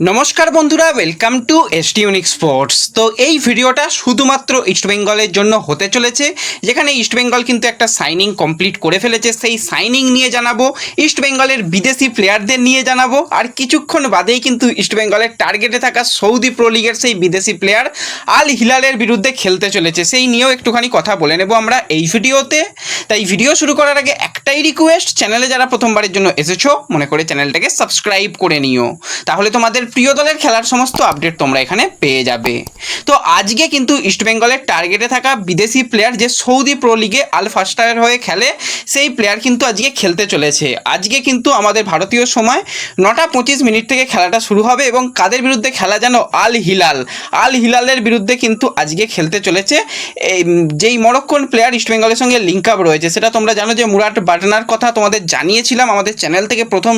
নমস্কার বন্ধুরা welcome to S unique sports তো এই ভিডিওটা শুধুমাত্র ইস্টবেঙ্গলের জন্য হতে চলেছে, যেখানে ইস্টবেঙ্গল কিন্তু একটা সাইনিং কমপ্লিট করে ফেলেছে। সেই সাইনিং নিয়ে জানাব ইস্টবেঙ্গলের বিদেশি প্লেয়ারদের নিয়ে জানাব, আর কিছুক্ষণ বাদেই কিন্তু ইস্টবেঙ্গলের টার্গেটে থাকা সৌদি প্রো লিগের সেই বিদেশি প্লেয়ার আল হিলালের বিরুদ্ধে খেলতে চলেছে। সেই নিয়েও একটুখানি কথা বলে নেব আমরা এই ভিডিওতে। তাই ভিডিও শুরু করার আগে একটাই রিকোয়েস্ট চ্যানেলে যারা প্রথমবারের জন্য এসেছ, মনে করে চ্যানেলটাকে সাবস্ক্রাইব করে নিও। তাহলে তোমাদের প্রিয় দলের খেলার সমস্ত আপডেট তোমরা এখানে পেয়ে যাবে। তো আজকে কিন্তু ইস্টবেঙ্গলের টার্গেটে থাকা বিদেশি প্লেয়ার যে সৌদি প্রো লিগে আল ফাস্টারের হয়ে খেলে, সেই প্লেয়ার কিন্তু আজকে খেলতে চলেছে। আজকে কিন্তু আমাদের ভারতীয় সময় নটা পঁচিশ মিনিট থেকে খেলাটা শুরু হবে এবং কাদের বিরুদ্ধে খেলা যেন আল হিলাল? আল হিলালের বিরুদ্ধে কিন্তু আজকে খেলতে চলেছে যেই মরক্কন প্লেয়ার ইস্টবেঙ্গলের সঙ্গে লিঙ্ক আপ রয়েছে, সেটা তোমরা জানো যে মুরাট বাটনার কথা তোমাদের জানিয়েছিলাম আমাদের চ্যানেল থেকে প্রথম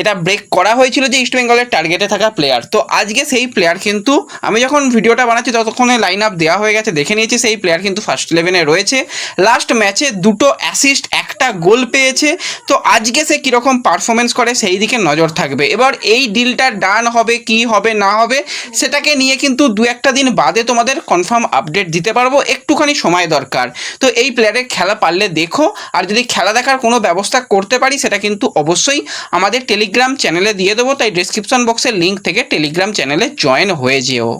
এটা ব্রেক করা হয়েছিল যে ইস্টবেঙ্গলের টার্গেটে থাকা প্লেয়ার তো আজকে সেই প্লেয়ার কিন্তু আমি যখন ভিডিওটা বানাচ্ছি, ততক্ষণে লাইন আপ দেওয়া হয়ে গেছে। দেখে নিয়েছি সেই প্লেয়ার কিন্তু ফার্স্ট ইলেভেনে রয়েছে। লাস্ট ম্যাচে দুটো অ্যাসিস্ট একটা গোল পেয়েছে। তো আজকে সে কীরকম পারফরমেন্স করে সেই দিকে নজর থাকবে। এবার এই ডিলটা ডান হবে, কি হবে, না হবে, সেটাকে নিয়ে কিন্তু দু একটা দিন বাদে তোমাদের কনফার্ম আপডেট দিতে পারব। একটুখানি সময় দরকার। তো এই প্লেয়ারের খেলা পারলে দেখো। আর যদি খেলা দেখার কোনো ব্যবস্থা করতে পারি, সেটা কিন্তু অবশ্যই আমাদের টেলিগ্রাম চ্যানেলে দিয়ে দেবো। তাই ডিসক্রিপশন বক্সের লিঙ্ক থেকে টেলিগ্রাম চ্যানেলে জয়েন হয়ে যেও।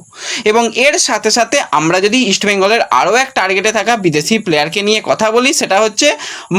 এবং এর সাথে সাথে আমরা যদি ইস্টবেঙ্গলের আরও এক টার্গেটে থাকা বিদেশি প্লেয়ারকে নিয়ে কথা বলি, সেটা হচ্ছে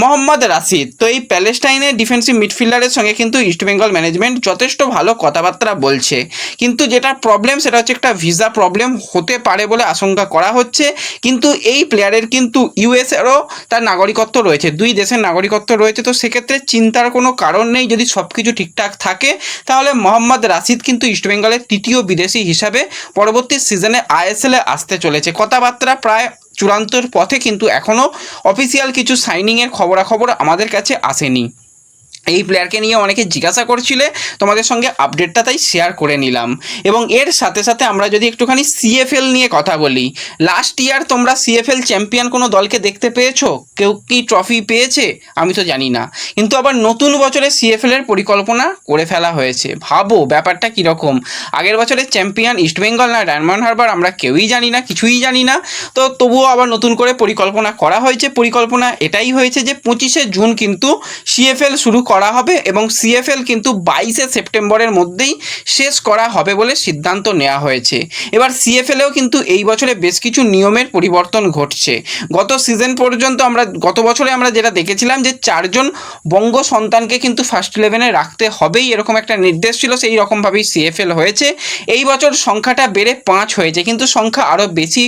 মোহাম্মদ রাশিদ। তো এই প্যালেস্টাইনের ডিফেন্সিভ মিডফিল্ডারের সঙ্গে কিন্তু ইস্টবেঙ্গল ম্যানেজমেন্ট যথেষ্ট ভালো কথাবার্তা বলছে। কিন্তু যেটা প্রবলেম সেটা হচ্ছে একটা ভিসা প্রবলেম হতে পারে বলে আশঙ্কা করা হচ্ছে। কিন্তু এই প্লেয়ারের কিন্তু ইউএসেরও তার নাগরিকত্ব রয়েছে। দুই দেশের নাগরিকত্ব রয়েছে। তো সেক্ষেত্রে চিন্তার কোনো কারণ নেই। যদি সব কিছু ঠিকঠাক থাকে, তাহলে মোহাম্মদ রাশিদ কিন্তু ইস্টবেঙ্গলের তৃতীয় বিদেশি হিসাবে পরবর্তী সিজনে আইএসএলে আসতে চলেছে। কথাবার্তা প্রায় চূড়ান্তর পথে কিন্তু এখনও অফিসিয়াল কিছু সাইনিংয়ের খবরাখবর আমাদের কাছে আসেনি। এই প্লেয়ারকে নিয়ে অনেকে জিজ্ঞাসা করছিলে, তোমাদের সঙ্গে আপডেটটা তাই শেয়ার করে নিলাম। এবং এর সাথে সাথে আমরা যদি একটুখানি সিএফএল নিয়ে কথা বলি লাস্ট ইয়ার তোমরা সিএফএল চ্যাম্পিয়ন কোনো দলকে দেখতে পেয়েছ? কেউ কি ট্রফি পেয়েছে? আমি তো জানি না। কিন্তু আবার নতুন বছরে সিএফএল এর পরিকল্পনা করে ফেলা হয়েছে। ভাবো, ব্যাপারটা কীরকম? আগের বছরের চ্যাম্পিয়ন ইস্টবেঙ্গল না ডায়মন্ড হারবার আমরা কেউই জানি না, কিছুই জানি না। তো তবুও আবার নতুন করে পরিকল্পনা করা হয়েছে। পরিকল্পনা এটাই হয়েছে যে পঁচিশে জুন কিন্তু সিএফএল শুরু করা হবে এবং সিএফএল কিন্তু বাইশে সেপ্টেম্বরের মধ্যেই শেষ করা হবে বলে সিদ্ধান্ত নেওয়া হয়েছে। এবার সিএফএলেও কিন্তু এই বছরে বেশ কিছু নিয়মের পরিবর্তন ঘটছে। গত সিজন পর্যন্ত আমরা, গত বছরে আমরা যেটা দেখেছিলাম যে চারজন বঙ্গ সন্তানকে কিন্তু ফার্স্ট ইলেভেনে রাখতে হবেই এরকম একটা নির্দেশ ছিল, সেই রকমভাবেই সিএফএল হয়েছে। এই বছর সংখ্যাটা বেড়ে পাঁচ হয়েছে, কিন্তু সংখ্যা আরও বেশি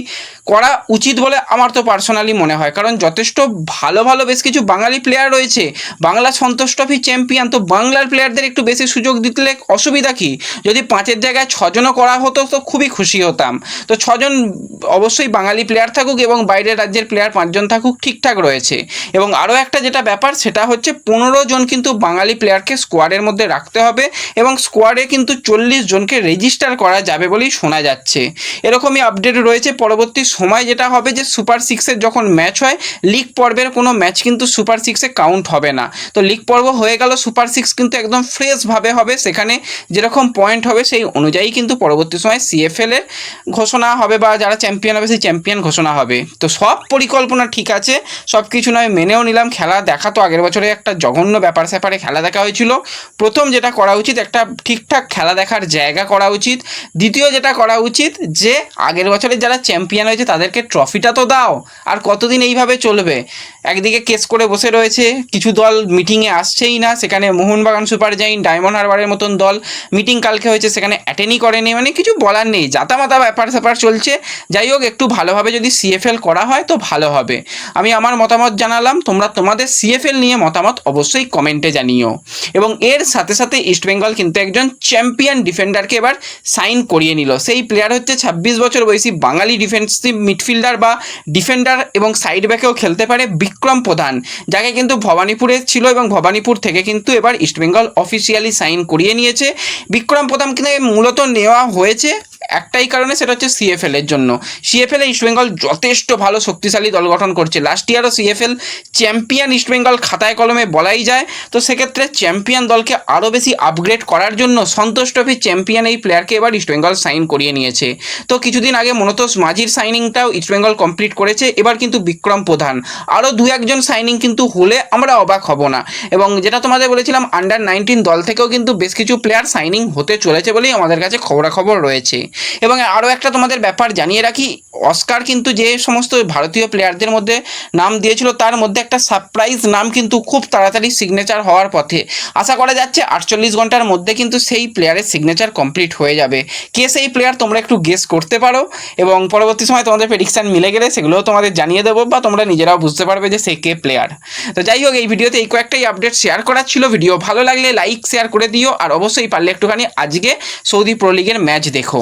করা উচিত বলে আমার তো পার্সোনালি মনে হয়। কারণ যথেষ্ট ভালো ভালো বেশ কিছু বাঙালি প্লেয়ার রয়েছে। বাংলা সন্তোষ ট্রফি চ্যাম্পিয়ন তো বাংলার প্লেয়ারদের একটু বেশি সুযোগ দিতে অসুবিধা কি? যদি পাঁচের জায়গায় ছজনও করা হতো তো খুবই খুশি হতাম। তো ছজন অবশ্যই বাঙালি প্লেয়ার থাকুক এবং বাইরের রাজ্যের প্লেয়ার পাঁচজন থাকুক ঠিকঠাক রয়েছে। এবং আরও একটা যেটা ব্যাপার, সেটা হচ্ছে পনেরো জন কিন্তু বাঙালি প্লেয়ারকে স্কোয়াডের মধ্যে রাখতে হবে এবং স্কোয়াডে কিন্তু চল্লিশ জনকে রেজিস্টার করা যাবে বলেই শোনা যাচ্ছে। এরকমই আপডেট রয়েছে। পরবর্তী সময় যেটা হবে যে সুপার সিক্সের যখন ম্যাচ হয় লিগ পর্বের কোনো ম্যাচ কিন্তু সুপার সিক্সে কাউন্ট হবে না। তো লিগ পর্ব হয়ে গেল সুপার সিক্স কিন্তু একদম ফ্রেশভাবে হবে। সেখানে যেরকম পয়েন্ট হবে সেই অনুযায়ী কিন্তু পরবর্তী সময় সিএফএল এর ঘোষণা হবে বা যারা চ্যাম্পিয়ন হবে সেই চ্যাম্পিয়ন ঘোষণা হবে। তো সব পরিকল্পনা ঠিক আছে সব কিছু নয়, মেনেও নিলাম। খেলা দেখা তো আগের বছরে একটা জঘন্য ব্যাপার স্যাপারে খেলা দেখা হয়েছিল। প্রথম যেটা করা উচিত, একটা ঠিকঠাক খেলা দেখার জায়গা করা উচিত। দ্বিতীয় যেটা করা উচিত, যে আগের বছরে যারা চ্যাম্পিয়ন হয়েছে তাদেরকে ট্রফিটা তো দাও, আর কতদিন এইভাবে চলবে? একদিকে কেস করে বসে রয়েছে, কিছু দল মিটিংয়ে আসছেই না, সেখানে মোহনবাগান সুপার জাইন ডায়মন্ড হারবারের মতন দল মিটিং কালকে হয়েছে, সেখানে অ্যাটেন্ডই করেনি মানে কিছু বলার নেই জাতামাতা ব্যাপার স্যাপার চলছে। যাই হোক, একটু ভালোভাবে যদি সিএফএল করা হয় তো ভালো হবে। আমি আমার মতামত জানালাম, তোমরা তোমাদের সিএফএল নিয়ে মতামত অবশ্যই কমেন্টে জানিও। এবং এর সাথে সাথে ইস্টবেঙ্গল কিন্তু একজন চ্যাম্পিয়ন ডিফেন্ডারকে এবার সাইন করিয়ে নিল। সেই প্লেয়ার হচ্ছে ছাব্বিশ বছর বয়সী বাঙালি ডিফেন্সিভ মিডফিল্ডার বা ডিফেন্ডার এবং সাইড ব্যাকেও খেলতে পারে বিক্রম প্রধান, যাকে কিন্তু ভবানীপুরে ছিল এবং ভবানীপুর থেকে কিন্তু এবার ইস্টবেঙ্গল অফিসিয়ালি সাইন করিয়ে নিয়েছে। বিক্রম কিন্তু মূলত নেওয়া হয়েছে। একটাই কারণে সেটা হচ্ছে সিএফএল এর জন্য। সিএফএল এ ইস্টবেঙ্গল যথেষ্ট ভালো শক্তিশালী দল গঠন করছে। লাস্ট ইয়ারও সিএফএল চ্যাম্পিয়ন ইস্টবেঙ্গল খাতায় কলমে বলাই যায়। তো সেক্ষেত্রে চ্যাম্পিয়ন দলকে আরও বেশি আপগ্রেড করার জন্য সন্তোষ ট্রফি চ্যাম্পিয়ন এই প্লেয়ারকে এবার ইস্টবেঙ্গল সাইন করিয়ে নিয়েছে। তো কিছুদিন আগে মনতোষ মাঝির সাইনিংটাও ইস্টবেঙ্গল কমপ্লিট করেছে। এবার কিন্তু বিক্রম প্রধান। আরও দু একজন সাইনিং কিন্তু হলে আমরা অবাক হব না। এবং যেটা তোমাদের বলেছিলাম আন্ডার নাইনটিন দল থেকেও কিন্তু বেশ কিছু প্লেয়ার সাইনিং হতে চলেছে বলেই আমাদের কাছে খবরাখবর রয়েছে। এবং আরও একটা তোমাদের ব্যাপার জানিয়ে রাখি, অস্কার কিন্তু যে সমস্ত ভারতীয় প্লেয়ারদের মধ্যে নাম দিয়েছিল, তার মধ্যে একটা সারপ্রাইজ নাম কিন্তু খুব তাড়াতাড়ি সিগনেচার হওয়ার পথে। আশা করা যাচ্ছে আটচল্লিশ ঘণ্টার মধ্যে কিন্তু সেই প্লেয়ারের সিগনেচার কমপ্লিট হয়ে যাবে। কে সেই প্লেয়ার তোমরা একটু গেস করতে পারো এবং পরবর্তী সময় তোমাদের প্রেডিকশান মিলে গেলে সেগুলোও তোমাদের জানিয়ে দেবো বা তোমরা নিজেরাও বুঝতে পারবে যে সে কে প্লেয়ার তো যাই হোক, এই ভিডিওতে এই কয়েকটাই আপডেট শেয়ার করার ছিল। ভিডিও ভালো লাগলে লাইক শেয়ার করে দিও। আর অবশ্যই পারলে একটুখানি আজকে সৌদি প্রো লিগের ম্যাচ দেখো।